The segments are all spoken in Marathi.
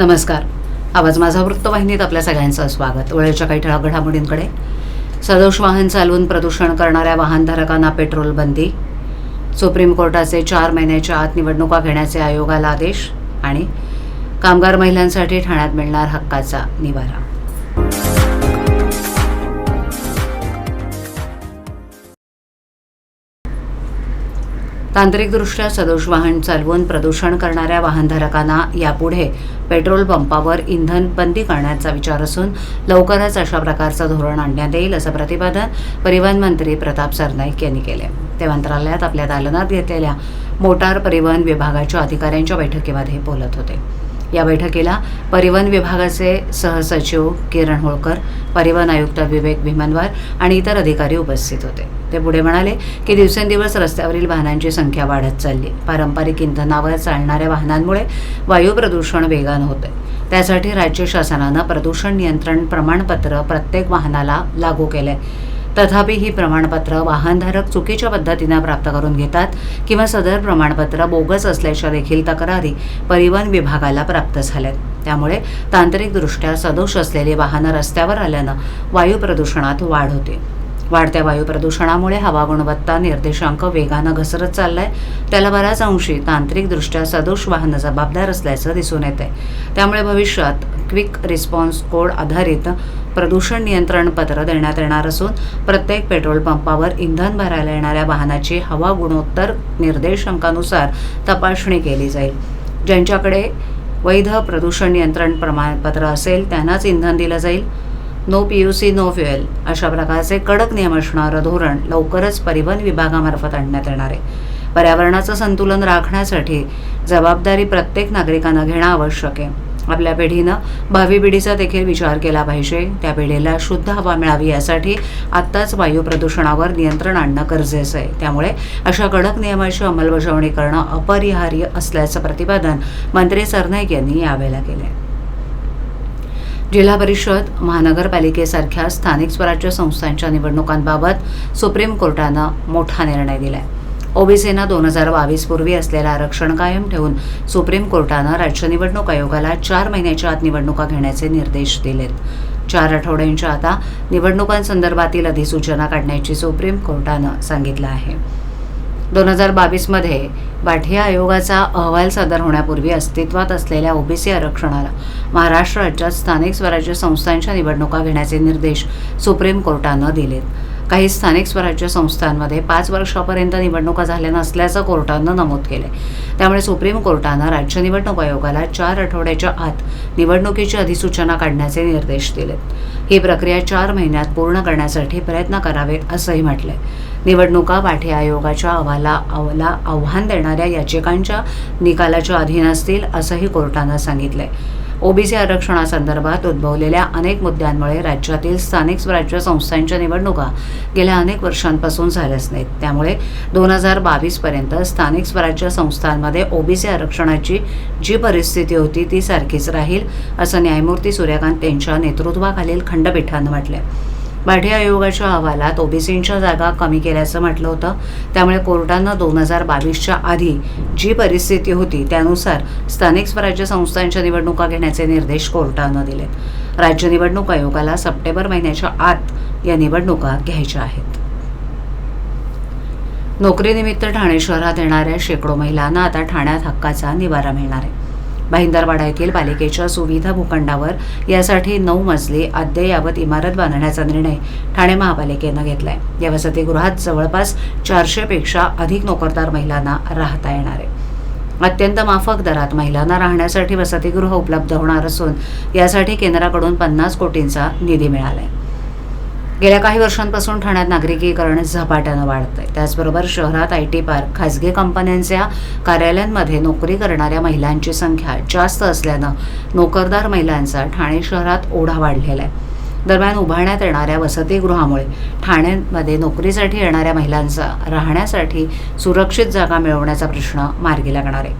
नमस्कार. आवाज माझा वृत्तवाहिनीत आपल्या सगळ्यांचं स्वागत. वेळेच्या काही ठळक घडामोडींकडे. सदोष वाहन चालवून प्रदूषण करणाऱ्या वाहनधारकांना पेट्रोल बंदी. सुप्रीम कोर्टाचे चार महिन्याच्या आत निवडणुका घेण्याचे आयोगाला आदेश आणि कामगार महिलांसाठी ठाण्यात मिळणार हक्काचा निवारा. तांत्रिकदृष्ट्या सदोष वाहन चालवून प्रदूषण करणाऱ्या वाहनधारकांना यापुढे पेट्रोल पंपावर इंधन बंदी करण्याचा विचार असून लवकरच अशा प्रकारचं धोरण आणण्यात येईल असं प्रतिपादन परिवहन मंत्री प्रताप सरनाईक यांनी केले ते मंत्रालयात आपल्या दालनात घेतलेल्या मोटार परिवहन विभागाच्या अधिकाऱ्यांच्या बैठकीमध्ये बोलत होते. या बैठकीला परिवहन विभागाचे सहसचिव किरण होळकर परिवहन आयुक्त विवेक भीमनवार आणि इतर अधिकारी उपस्थित होते. ते पुढे म्हणाले की दिवसेंदिवस रस्त्यावरील वाहनांची संख्या वाढत चालली. पारंपरिक इंधनावर चालणाऱ्या वाहनांमुळे वायू प्रदूषण वेगानं होते त्यासाठी राज्य शासनानं प्रदूषण नियंत्रण प्रमाणपत्र प्रत्येक वाहनाला लागू केलं आहे तथापि ही प्रमाणपत्र वाहनधारक चुकीच्या पद्धतीनं प्राप्त करून घेतात किंवा सदर प्रमाणपत्र बोगस असल्याच्या देखील तक्रारी परिवहन विभागाला प्राप्त झाल्यात. त्यामुळे तांत्रिकदृष्ट्या सदोष असलेली वाहनं रस्त्यावर आल्यानं वायू प्रदूषणात वाढ होते. वाढत्या वायू प्रदूषणामुळे हवा गुणवत्ता निर्देशांक वेगानं घसरत चाललाय. त्याला बऱ्याच अंशी तांत्रिकदृष्ट्या सदोष वाहनं जबाबदार असल्याचं दिसून येते त्यामुळे भविष्यात क्विक रिस्पॉन्स कोड आधारित प्रदूषण नियंत्रण पत्र देण्यात येणार असून प्रत्येक पेट्रोल पंपावर इंधन भरायला येणाऱ्या वाहनाची हवा गुणोत्तर निर्देशांकानुसार तपासणी केली जाईल. ज्यांच्याकडे वैध प्रदूषण नियंत्रण प्रमाणपत्र असेल त्यांनाच इंधन दिलं जाईल. No P U C no fuel अशा प्रकारचे कडक नियम असणारं धोरण लवकरच परिवहन विभागामार्फत आणण्यात येणार आहे. पर्यावरणाचं संतुलन राखण्यासाठी जबाबदारी प्रत्येक नागरिकांना घेणं आवश्यक आहे. आपल्या पिढीनं भावी पिढीचा देखील विचार केला पाहिजे. त्या पिढीला शुद्ध हवा मिळावी यासाठी आत्ताच वायू प्रदूषणावर नियंत्रण आणणं गरजेचं आहे. त्यामुळे अशा कडक नियमाची अंमलबजावणी करणं अपरिहार्य असल्याचं प्रतिपादन मंत्री सरनाईक यांनी यावेळेला केलं जिल्हा परिषद महानगरपालिकेसारख्या स्थानिक स्वराज्य संस्थांच्या निवडणुकांबाबत सुप्रीम कोर्टानं मोठा निर्णय दिला आहे ओबीसीनं दोन हजार बावीस पूर्वी असलेलं आरक्षण कायम ठेवून सुप्रीम कोर्टानं राज्य निवडणूक आयोगाला चार महिन्याच्या आत निवडणुका घेण्याचे निर्देश दिलेत. चार आठवड्यांच्या आता निवडणुकांसंदर्भातील अधिसूचना काढण्याची सुप्रीम कोर्टानं सांगितलं आहे. दोन हजार बावीसमध्ये बाठिया आयोगाचा अहवाल सादर होण्यापूर्वी अस्तित्वात असलेल्या ओबीसी आरक्षणाला महाराष्ट्र राज्यात स्थानिक स्वराज्य संस्थांच्या निवडणुका घेण्याचे निर्देश सुप्रीम कोर्टानं दिलेत. काही स्थानिक स्वराज्य संस्थांमध्ये पाच वर्षापर्यंत निवडणुका झाल्या नसल्याचं कोर्टानं नमूद केले त्यामुळे सुप्रीम कोर्टानं राज्य निवडणूक आयोगाला चार आठवड्याच्या आत निवडणुकीची अधिसूचना काढण्याचे निर्देश दिलेत. ही प्रक्रिया चार महिन्यात पूर्ण करण्यासाठी प्रयत्न करावेत असंही म्हटलंय. निवडणुका पाठी आयोगाच्या अहवाला अवला आव्हान देणाऱ्या याचिकांच्या निकालाच्या अधीन असतील असंही कोर्टानं सांगितलंय. ओबीसी आरक्षणासंदर्भात उद्भवलेल्या अनेक मुद्द्यांमुळे राज्यातील स्थानिक स्वराज्य संस्थांच्या निवडणुका गेल्या अनेक वर्षांपासून झाल्याच नाहीत. त्यामुळे दोन हजार बावीसपर्यंत स्थानिक स्वराज्य संस्थांमध्ये ओबीसी आरक्षणाची जी परिस्थिती होती ती सारखीच राहील असं न्यायमूर्ती सूर्यकांत यांच्या नेतृत्वाखालील खंडपीठानं म्हटलंय. बाढे आयोगाच्या अहवालात ओबीसींच्या जागा कमी केल्याचं म्हटलं होतं. त्यामुळे कोर्टानं दोन हजार बावीसच्या आधी जी परिस्थिती होती त्यानुसार स्थानिक स्वराज्य संस्थांच्या निवडणुका घेण्याचे निर्देश कोर्टानं दिले. राज्य निवडणूक आयोगाला सप्टेंबर महिन्याच्या आत या निवडणुका घ्यायच्या आहेत. नोकरीनिमित्त ठाणे शहरात येणाऱ्या शेकडो महिलांना आता ठाण्यात हक्काचा निवारा मिळणार आहे. भाईंदरवाडा येथील पालिकेच्या सुविधा भूखंडावर यासाठी नऊ मजली अद्ययावत इमारत बांधण्याचा निर्णय ठाणे महापालिकेनं घेतलाय. या वसतिगृहात जवळपास चारशेपेक्षा अधिक नोकरदार महिलांना राहता येणार आहे. अत्यंत माफक दरात महिलांना राहण्यासाठी वसतिगृह उपलब्ध होणार असून यासाठी केंद्राकडून पन्नास कोटींचा निधी मिळाला आहे गेल्या काही वर्षांपासून ठाण्यात नागरिकीकरण झपाट्यानं वाढतंय. त्याचबरोबर शहरात आय टी पार्क खासगी कंपन्यांच्या कार्यालयांमध्ये नोकरी करणाऱ्या महिलांची संख्या जास्त असल्यानं नोकरदार महिलांचा ठाणे शहरात ओढा वाढलेला आहे. दरम्यान उभारण्यात येणाऱ्या वसतिगृहामुळे ठाण्यामध्ये नोकरीसाठी येणाऱ्या महिलांचा राहण्यासाठी सुरक्षित जागा मिळवण्याचा प्रश्न मार्गी लागणार आहे.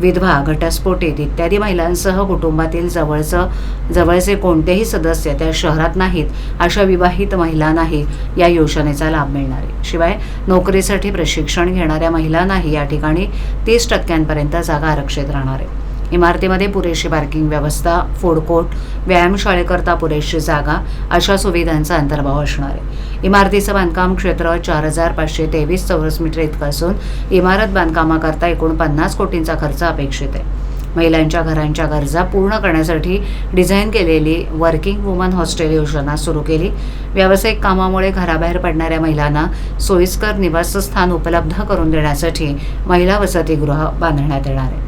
विधवा घटस्फोटित इत्यादी महिलांसह कुटुंबातील जवळचं जवळचे कोणतेही सदस्य त्या शहरात नाहीत अशा विवाहित महिलांनाही या योजनेचा लाभ मिळणार आहे. शिवाय नोकरीसाठी प्रशिक्षण घेणाऱ्या महिलांनाही या ठिकाणी तीस टक्क्यांपर्यंत जागा आरक्षित राहणार आहे. इमारतीमध्ये पुरेशी पार्किंग व्यवस्था फूड कोर्ट व्यायामशाळेकरता पुरेशी जागा अशा सुविधांचा अंतर्भाव असणार आहे. इमारतीचं बांधकाम क्षेत्र चार हजार पाचशे तेवीस चौरस मीटर इतकं असून इमारत बांधकामाकरता एकूण पन्नास कोटींचा खर्च अपेक्षित आहे. महिलांच्या घरांच्या गरजा पूर्ण करण्यासाठी डिझाईन केलेली वर्किंग वुमन हॉस्टेल योजना सुरू केली. व्यावसायिक कामामुळे घराबाहेर पडणाऱ्या महिलांना सोयीस्कर निवासस्थान उपलब्ध करून देण्यासाठी महिला वसतिगृह बांधण्यात येणार आहे.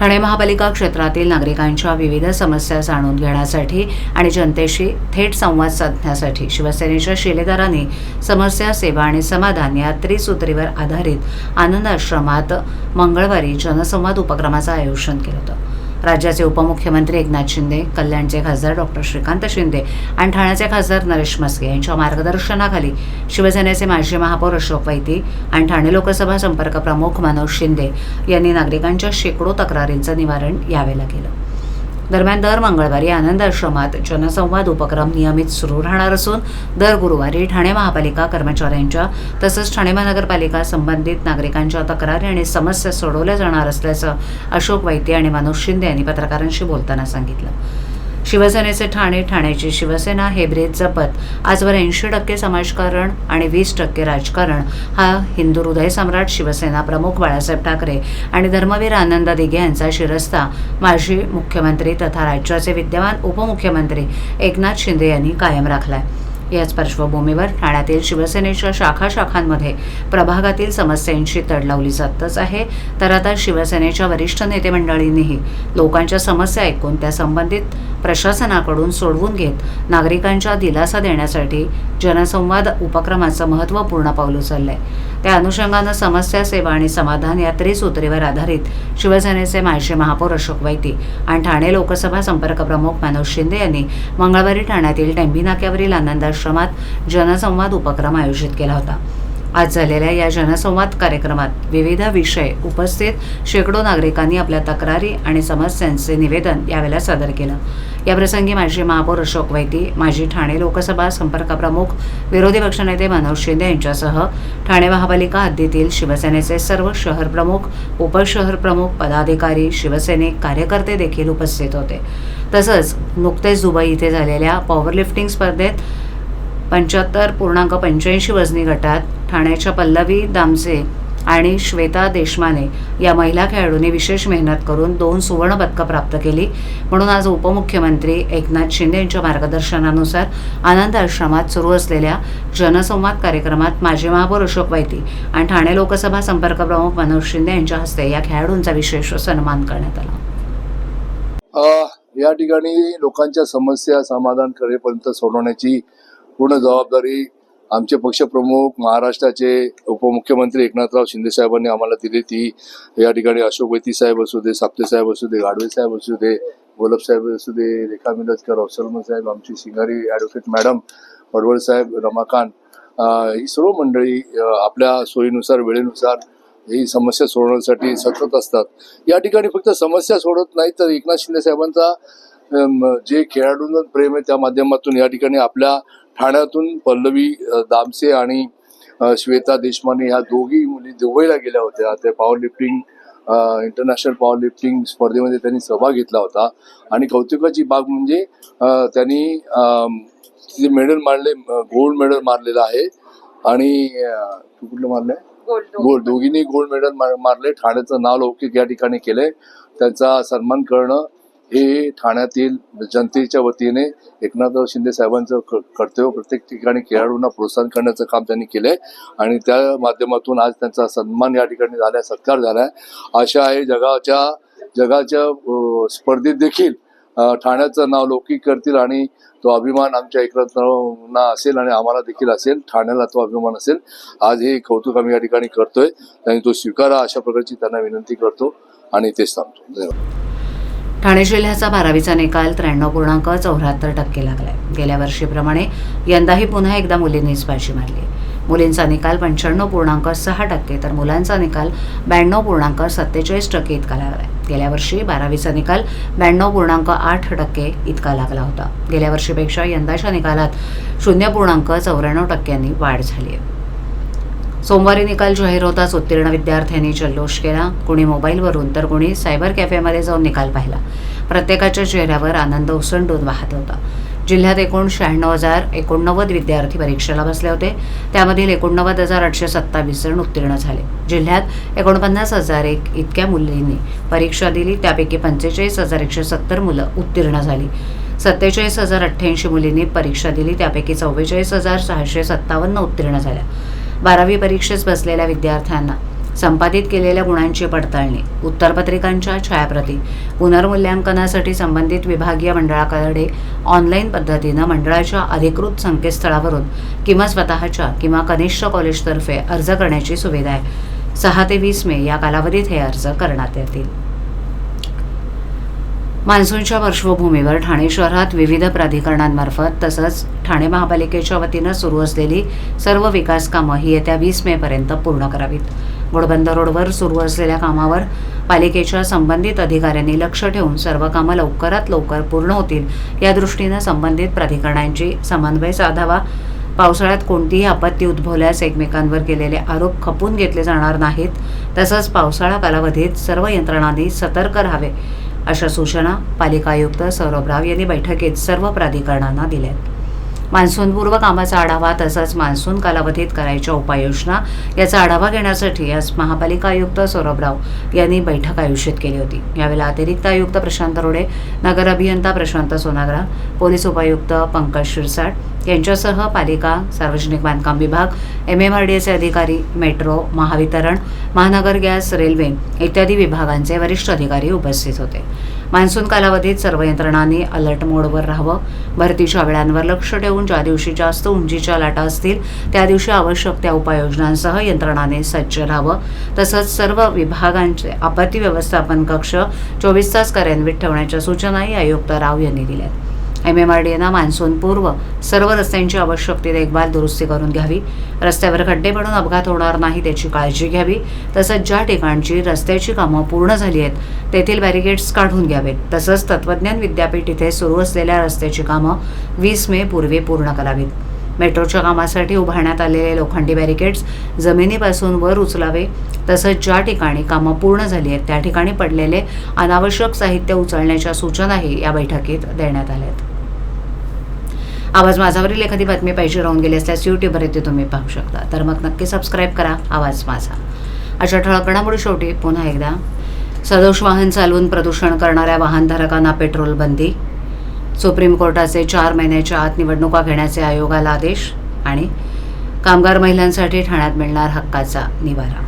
ठाणे महापालिका क्षेत्रातील नागरिकांच्या विविध समस्या जाणून घेण्यासाठी आणि जनतेशी थेट संवाद साधण्यासाठी शिवसेनेच्या शिलेदारांनी समस्या सेवा आणि समाधान या त्रिसूत्रीवर आधारित आनंद आश्रमात मंगळवारी जनसंवाद उपक्रमाचं आयोजन केलं होतं. राज्याचे उपमुख्यमंत्री एकनाथ शिंदे कल्याणचे खासदार डॉक्टर श्रीकांत शिंदे आणि ठाण्याचे खासदार नरेश मस्के यांच्या मार्गदर्शनाखाली शिवसेनेचे माजी महापौर अशोक वैती आणि ठाणे लोकसभा संपर्क प्रमुख मनोज शिंदे यांनी नागरिकांच्या शेकडो तक्रारींचं निवारण यावेळेला केलं. दरम्यान दर मंगळवारी आनंद आश्रमात जनसंवाद उपक्रम नियमित सुरू राहणार असून दर गुरुवारी ठाणे महापालिका कर्मचाऱ्यांच्या तसंच ठाणे महानगरपालिका संबंधित नागरिकांच्या तक्रारी आणि समस्या सोडवल्या जाणार असल्याचं अशोक वैद्य आणि मनोज शिंदे यांनी पत्रकारांशी बोलताना सांगितलं. शिवसेनेचे ठाणे ठाण्याची शिवसेना हे ब्रेद जपत. आजवर ऐंशी टक्के समाजकारण आणि वीस टक्के राजकारण. हा हिंदू हृदय सम्राट शिवसेना प्रमुख बाळासाहेब ठाकरे आणि धर्मवीर आनंद दिघे यांचा शिरस्ता. माजी मुख्यमंत्री तथा राज्याचे विद्यमान उपमुख्यमंत्री एकनाथ शिंदे यांनी कायम राखलाय. याच पार्श्वभूमीवर ठाण्यातील शिवसेनेच्या शाखा शाखांमध्ये प्रभागातील समस्यांशी तड लावली जातच आहे. तर आता शिवसेनेच्या वरिष्ठ नेते मंडळींनीही लोकांच्या समस्या ऐकून त्या संबंधित प्रशासनाकडून सोडवून घेत नागरिकांच्या दिलासा देण्यासाठी जनसंवाद उपक्रमाचं महत्त्वपूर्ण पाऊल उचललं आहे त्या अनुषंगानं समस्या सेवा आणि समाधान या त्रिसूत्रीवर आधारित शिवसेनेचे माजी महापौर अशोक वैती आणि ठाणे लोकसभा संपर्क प्रमुख मनोज शिंदे यांनी मंगळवारी ठाण्यातील टेंभी नाक्यावरील आनंदाश्रमात जनसंवाद उपक्रम आयोजित केला होता. आज झालेल्या या जनसंवाद कार्यक्रमात विविध विषय उपस्थित शेकडो नागरिकांनी आपल्या तक्रारी आणि समस्यांचे निवेदन यावेळेला सादर केलं. याप्रसंगी माजी महापौर अशोक वैती माजी ठाणे लोकसभा संपर्क प्रमुख विरोधी पक्षनेते मनोज शिंदे यांच्यासह ठाणे महापालिका हद्दीतील शिवसेनेचे सर्व शहर प्रमुख उपशहर प्रमुख पदाधिकारी शिवसैनिक कार्यकर्ते देखील उपस्थित होते. तसंच नुकतेच दुबई इथे झालेल्या पॉवरलिफ्टिंग स्पर्धेत पंच्याहत्तर पूर्णांक पंच्याऐंशी वजनी गटात ठाण्याच्या पल्लवी दामसे आणि श्वेता देशमाने या महिला खेळाडूंनी विशेष मेहनत करून दोन सुवर्णपदकं प्राप्त केली. म्हणून आज उपमुख्यमंत्री एकनाथ शिंदे यांच्या मार्गदर्शनानुसार आनंद आश्रमात सुरू असलेल्या जनसंवाद कार्यक्रमात माजी महापौर अशोक वैती आणि ठाणे लोकसभा संपर्क प्रमुख मनोज शिंदे यांच्या हस्ते या खेळाडूंचा विशेष सन्मान करण्यात आला. या ठिकाणी लोकांच्या समस्या समाधान करेपर्यंत सोडवण्याची पूर्ण जबाबदारी आमचे पक्षप्रमुख महाराष्ट्राचे उपमुख्यमंत्री एकनाथराव शिंदे साहेबांनी आम्हाला दिली. ती या ठिकाणी अशोक वैती साहेब असू दे साप्ते साहेब असू दे गाडवे साहेब असू दे गोलब साहेब असू दे रेखा मिलजकर अफसलमन साहेब आमची शिंगारी ॲडव्होकेट मॅडम पडवळ साहेब रमाकांत ही सर्व मंडळी आपल्या सोयीनुसार वेळेनुसार ही समस्या सोडवण्यासाठी सतत असतात. या ठिकाणी फक्त समस्या सोडत नाही तर एकनाथ शिंदे साहेबांचा जे खेळाडूंवर प्रेम आहे त्या माध्यमातून या ठिकाणी आपल्या ठाण्यातून पल्लवी दामसे आणि श्वेता देशमाने ह्या दोघी मुली दुबईला गेल्या होत्या. त्या power lifting international power lifting स्पर्धेमध्ये त्यांनी सहभाग घेतला होता. आणि कौतुकाची बाब म्हणजे त्यांनी तिथे मेडल मारले गोल्ड मेडल मारलेलं आहे. आणि तू कुठलं मारलंय? गोल्ड दोघींनी गोल्ड मेडल मार- मारले. ठाण्याचं नाव लौकिक या ठिकाणी केलंय. त्यांचा सन्मान करणं हे ठाण्यातील जनतेच्या वतीने एकनाथराव शिंदे साहेबांचं क- कर्तव्य प्रत्येक ठिकाणी खेळाडूंना प्रोत्साहन करण्याचं काम त्यांनी केलंय. आणि त्या माध्यमातून आज त्यांचा सन्मान या ठिकाणी झालाय सत्कार झालाय. अशा आहे जगाच्या जगाच्या स्पर्धेत देखील ठाण्याचं नाव लौकिक करतील आणि तो अभिमान आमच्या एकनाथरावांना असेल आणि आम्हाला देखील असेल. ठाण्याला तो अभिमान असेल. आज हे कौतुक आम्ही या ठिकाणी करतोय. आणि तो स्वीकारा अशा प्रकारची त्यांना विनंती करतो आणि तेच सांगतो. धन्यवाद. ठाणे जिल्ह्याचा बारावीचा निकाल त्र्याण्णव पूर्णांक चौऱ्याहत्तर टक्के लागलाय. गेल्या वर्षीप्रमाणे यंदाही पुन्हा एकदा मुलींनीच बाजी मारली. मुलींचा निकाल पंच्याण्णव पूर्णांक सहा टक्के तर मुलांचा निकाल ब्याण्णव पूर्णांक सत्तेचाळीस टक्के इतका लागलाय. गेल्या वर्षी बारावीचा निकाल ब्याण्णव पूर्णांक आठ टक्के इतका लागला होता. गेल्या वर्षीपेक्षा यंदाच्या निकालात शून्य पूर्णांक चौऱ्याण्णव टक्क्यांनी वाढ झाली आहे. सोमवारी निकाल जाहीर होताच उत्तीर्ण विद्यार्थ्यांनी जल्लोष केला. कुणी मोबाईलवरून तर कुणी सायबर कॅफेमध्ये जाऊन निकाल पाहिला. प्रत्येकाच्या चेहऱ्यावर आनंद उसंडून वाहत होता. जिल्ह्यात एकूण शहाण्णव हजार एकोणनव्वद विद्यार्थी परीक्षेला बसले होते. त्यामधील एकोणनव्वद हजार आठशे सत्तावीस जण उत्तीर्ण झाले. जिल्ह्यात एकोणपन्नास हजार एक इतक्या मुलींनी परीक्षा दिली. त्यापैकी पंचेचाळीस हजार एकशे सत्तर मुलं उत्तीर्ण झाली. सत्तेचाळीस हजार अठ्ठ्याऐंशी मुलींनी परीक्षा दिली. त्यापैकी चव्वेचाळीस हजार सहाशे सत्तावन्न उत्तीर्ण झाल्या. बारावी परीक्षेस बसलेल्या विद्यार्थ्यांना संपादित केलेल्या गुणांची पडताळणी उत्तरपत्रिकांच्या छायाप्रती पुनर्मूल्यांकनासाठी संबंधित विभागीय मंडळाकडे ऑनलाईन पद्धतीनं मंडळाच्या अधिकृत संकेतस्थळावरून किंवा स्वतःच्या किंवा कनिष्ठ कॉलेजतर्फे अर्ज करण्याची सुविधा आहे. सहा ते वीस मे या कालावधीत हे अर्ज करण्यात येतील. मान्सूनच्या पार्श्वभूमीवर ठाणे शहरात विविध प्राधिकरणांमार्फत तसंच ठाणे महापालिकेच्या वतीनं सुरू असलेली सर्व विकास कामं ही येत्या वीस मेपर्यंत पूर्ण करावीत. घोडबंदर रोडवर सुरू असलेल्या कामावर पालिकेच्या संबंधित अधिकाऱ्यांनी लक्ष ठेवून सर्व कामं लवकरात लवकर पूर्ण होतील या दृष्टीनं संबंधित प्राधिकरणांची समन्वय साधावा. पावसाळ्यात कोणतीही आपत्ती उद्भवल्यास एकमेकांवर केलेले आरोप खपून घेतले जाणार नाहीत. तसंच पावसाळा कालावधीत सर्व यंत्रणांनी सतर्क राहावे. अशा सूचना पालिका आयुक्त सौरभ राव यांनी बैठकीत सर्व प्राधिकरणांना दिल्यात मान्सूनपूर्व कामाचा आढावा तसंच मान्सून कालावधीत करायच्या उपाययोजना याचा आढावा घेण्यासाठी आज महापालिका आयुक्त सौरभ राव यांनी बैठक आयोजित केली होती. यावेळेला अतिरिक्त आयुक्त प्रशांत रोडे नगर अभियंता प्रशांत सोनाग्रा पोलीस उपायुक्त पंकज शिरसाट यांच्यासह पालिका सार्वजनिक बांधकाम विभाग एम एम आर डी एचे अधिकारी मेट्रो महावितरण महानगर गॅस रेल्वे इत्यादी विभागांचे वरिष्ठ अधिकारी उपस्थित होते. मान्सून कालावधीत सर्व यंत्रणांनी अलर्ट मोडवर राहावं. भरतीच्या वेळांवर लक्ष ठेवून ज्या दिवशी जास्त उंचीच्या लाटा असतील त्या दिवशी आवश्यक त्या उपाययोजनांसह यंत्रणाने सज्ज राहावं. तसंच सर्व विभागांचे आपत्ती व्यवस्थापन कक्ष चोवीस तास कार्यान्वित ठेवण्याच्या सूचनाही आयुक्त राव यांनी दिल्यात. एम एम आर डी एनं मान्सूनपूर्व सर्व रस्त्यांची आवश्यक ती देखभाल दुरुस्ती करून घ्यावी. रस्त्यावर खड्डे पडून अपघात होणार नाही त्याची काळजी घ्यावी. तसंच ज्या ठिकाणची रस्त्याची कामं पूर्ण झाली आहेत तेथील बॅरिगेड्स काढून घ्यावेत. तसंच तत्त्वज्ञान विद्यापीठ इथे सुरू असलेल्या रस्त्याची कामं वीस मे पूर्वी पूर्ण करावीत. मेट्रोच्या कामासाठी उभारण्यात आलेले लोखंडी बॅरिकेड्स जमिनीपासून वर उचलावे. तसंच ज्या ठिकाणी कामं पूर्ण झाली आहेत त्या ठिकाणी पडलेले अनावश्यक साहित्य उचलण्याच्या सूचनाही या बैठकीत देण्यात आल्या आहेत आवाज माझावरील एखादी बातमी पाहिजे राहून गेली असल्यास यूट्यूबवर येथे तुम्ही पाहू शकता. तर मग नक्की सबस्क्राईब करा आवाज माझा. अशा ठळक घडामोडी शेवटी पुन्हा एकदा. सदोष वाहन चालवून प्रदूषण करणाऱ्या वाहनधारकांना पेट्रोल बंदी. सुप्रीम कोर्टाचे चार महिन्याच्या आत निवडणुका घेण्याचे आयोगाला आदेश आणि कामगार महिलांसाठी ठाण्यात मिळणार हक्काचा निवारा.